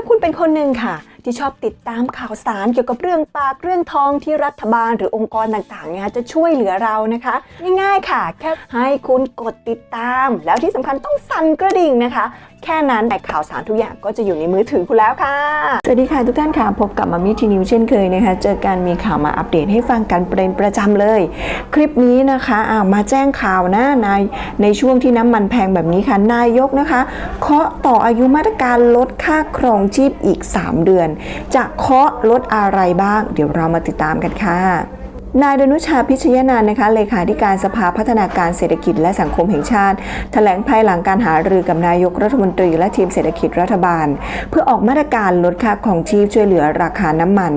าคุณเป็นคนหนึ่งค่ะที่ชอบติดตามข่าวสารเกี่ยวกับเรื่องปากเรื่องทองที่รัฐบาลหรือองค์กรต่างๆเนี่ยจะช่วยเหลือเรานะคะ ง่ายๆค่ะ แค่ให้คุณกดติดตาม แล้วที่สำคัญต้องสั่นกระดิ่งนะคะ แค่นั้นแต่ข่าวสารทุกอย่างก็จะอยู่ในมือถือคุณแล้วค่ะ สวัสดีค่ะทุกท่านค่ะ พบกับมามิทีนิวเช่นเคยนะคะเจอการมีข่าวมาอัปเดตให้ฟังกันเป็นประจำเลย คลิปนี้นะคะอ่ามาแจ้งข่าวนะนายในช่วงที่น้ำมันแพงแบบนี้ค่ะนายกนะคะเคาะต่ออายุมาตรการลดค่าครองชีพอีก 3 เดือนจะเคาะลดอะไรบ้าง เดี๋ยวเรามาติดตามกันค่ะนายดนุชาพิชยนันท์นะคะเลขาธิการสภาพัฒนาการเศรษฐกิจและสังคมแห่งชาติแถลงภายหลังการหารือกับนายกรัฐมนตรีและทีมเศรษฐกิจรัฐบาล เพื่อออกมาตรการลดค่าครองชีพช่วยเหลือราคาน้ำมัน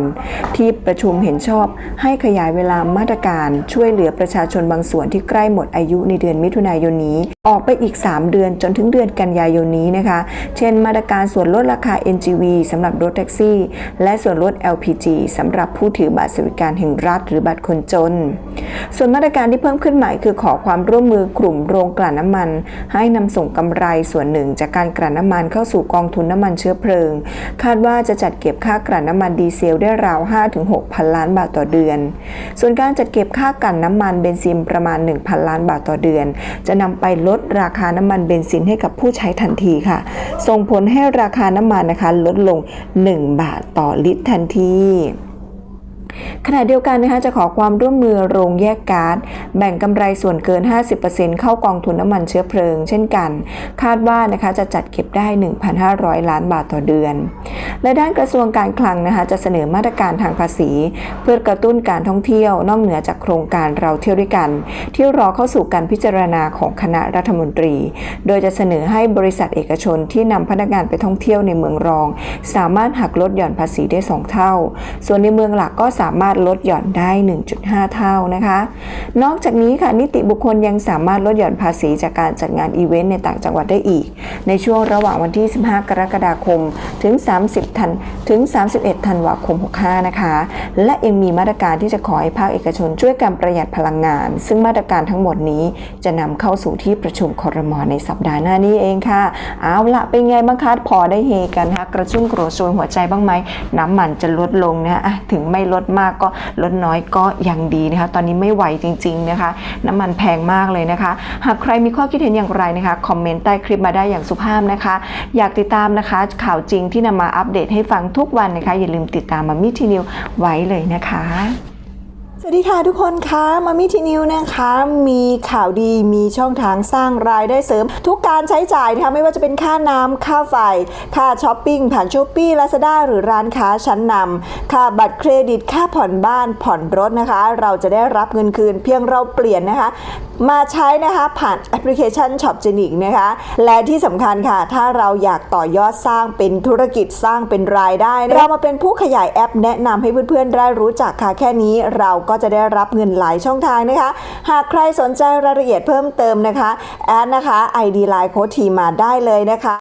ที่ประชุมเห็นชอบให้ขยายเวลามาตรการช่วยเหลือประชาชนบางส่วนที่ใกล้หมดอายุในเดือนมิถุนายนนี้ ออกไปอีก 3 เดือนจนถึงเดือนกันยายนนี้นะคะ เช่น มาตรการส่วนลดราคา NGV สำหรับรถแท็กซี่ และส่วนลด LPG สำหรับผู้ถือบัตรสวัสดิการแห่งรัฐ หรือบัตรคนจน ส่วนมาตรการที่เพิ่มขึ้นใหม่คือขอความร่วมมือกลุ่มโรงกลั่นน้ำมัน ให้นำส่งกำไรส่วนหนึ่งจากการกลั่นน้ำมันเข้าสู่กองทุนน้ำมันเชื้อเพลิง คาดว่าจะจัดเก็บค่ากลั่นน้ำมันดีเซลได้ราว 5-6 พันล้านบาทต่อเดือน ส่วนการจัดเก็บค่ากลั่นน้ำมันเบนซินประมาณ 1,000 ล้านบาทต่อเดือน จะนำไปลดดราคาน้ำมันเบนซินให้กับผู้ใช้ทันทีค่ะ ส่งผลให้ราคาน้ำมันนะคะลดลง 1 บาทต่อลิตรทันทีขณะเดียวกันนะคะจะขอความร่วมมือโรงแยกก๊าซแบ่งกำไรส่วนเกิน 50%เข้ากองทุนน้ำมันเชื้อเพลิง เช่นกัน คาดว่านะคะจะจัดเก็บได้ 1,500 ล้านบาทต่อเดือน และด้านกระทรวงการคลังนะคะจะเสนอมาตรการทางภาษี เพื่อกระตุ้นการท่องเที่ยวนอกเหนือจากโครงการเราเที่ยวด้วยกัน ที่รอเข้าสู่การพิจารณาของคณะรัฐมนตรี โดยจะเสนอให้บริษัทเอกชนที่นำพนักงานไปท่องเที่ยวในเมืองรอง สามารถหักลดหย่อนภาษีได้ 2 เท่า ส่วนในเมืองหลักก็สามารถลดหย่อนได้ 1.5 เท่านะคะ นอกจากนี้ค่ะนิติบุคคลยังสามารถลดหย่อนภาษีจากการจัดงานอีเวนต์ในต่างจังหวัดได้อีก ในช่วงระหว่างวันที่ 15 กรกฎาคมถึง 30ธันถึง 31ธันวาคม 65 นะคะ และยังมีมาตรการที่จะขอให้ภาคเอกชนช่วยการประหยัดพลังงาน ซึ่งมาตรการทั้งหมดนี้จะนำเข้าสู่ที่ประชุมครมในสัปดาห์หน้านี้เองค่ะ เอาละเป็นไงบ้างคะพอได้เฮกันนะคะกระชุ่มกระชวยหัวใจบ้างไหมน้ำมันจะลดลงนะอะถึงไม่ลดมากก็ลดน้อยก็ยังดีนะคะ ตอนนี้ไม่ไหวจริง ๆนะคะ น้ำมันแพงมากเลยนะคะ หากใครมีข้อคิดเห็นอย่างไรนะคะคอมเมนต์ใต้คลิปมาได้อย่างสุภาพนะคะ อยากติดตามนะคะ ข่าวจริงที่นำมาอัปเดตให้ฟังทุกวันนะคะ อย่าลืมติดตามมามิทีนิวไว้เลยนะคะ สวัสดีค่ะทุกคนคะมามิทีนิวนะคะ มีข่าวดีมีช่องทางสร้างรายได้เสริม ทุกการใช้จ่ายนะคะไม่ว่าจะเป็นค่าน้ำค่าไฟ ค่าช้อปปิ้งผ่านช้อปปี้ลาซาด้าหรือร้านค้าชั้นนำค่าบัตรเครดิตค่าผ่อนบ้านผ่อนรถนะคะ เราจะได้รับเงินคืนเพียงเราเปลี่ยนนะคะ มาใช้นะคะผ่านแอปพลิเคชัน Shop g e n i c นะคะ และที่สำคัญค่ะ ถ้าเราอยากต่อยอดสร้างเป็นธุรกิจสร้างเป็นรายได้ เรามาเป็นผู้ขยายแอปแนะนำให้เพื่อนๆได้รู้จักค่ะแค่นี้เราก็ก็จะได้รับเงินหลายช่องทางนะคะ หากใครสนใจรายละเอียดเพิ่มเติมนะคะแอดนะคะ ID Line โค้ดทีมาได้เลยนะคะ